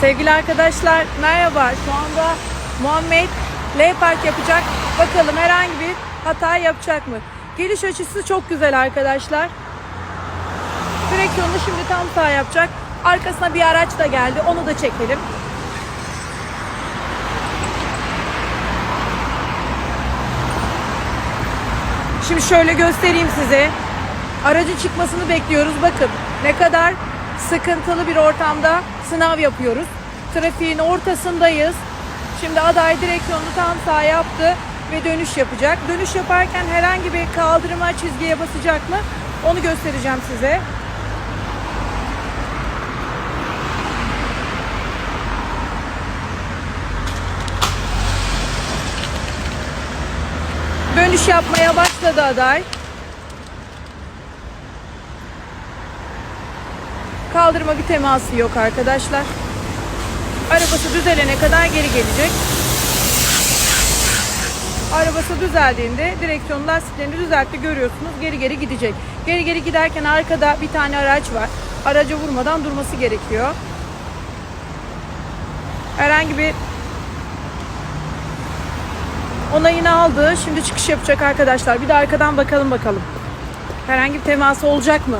Sevgili arkadaşlar merhaba. Şu anda Muhammed L park yapacak. Bakalım herhangi bir hata yapacak mı? Geliş açısı çok güzel arkadaşlar. Direksiyonunu şimdi tam sağ yapacak. Arkasına bir araç da geldi. Onu da çekelim. Şimdi şöyle göstereyim size. Aracın çıkmasını bekliyoruz. Bakın ne kadar sıkıntılı bir ortamda sınav yapıyoruz. Trafiğin ortasındayız. Şimdi aday direksiyonunu tam sağ yaptı ve dönüş yapacak. Dönüş yaparken herhangi bir kaldırıma çizgiye basacak mı? Onu göstereceğim size. Dönüş yapmaya başladı aday. Kaldırıma bir teması yok arkadaşlar. Arabası düzelene kadar geri gelecek. Arabası düzeldiğinde direksiyon lastiklerini düzeltti görüyorsunuz. Geri geri gidecek. Geri geri giderken arkada bir tane araç var. Araca vurmadan durması gerekiyor. Herhangi bir onayını aldı. Şimdi çıkış yapacak arkadaşlar. Bir de arkadan bakalım bakalım. Herhangi bir teması olacak mı?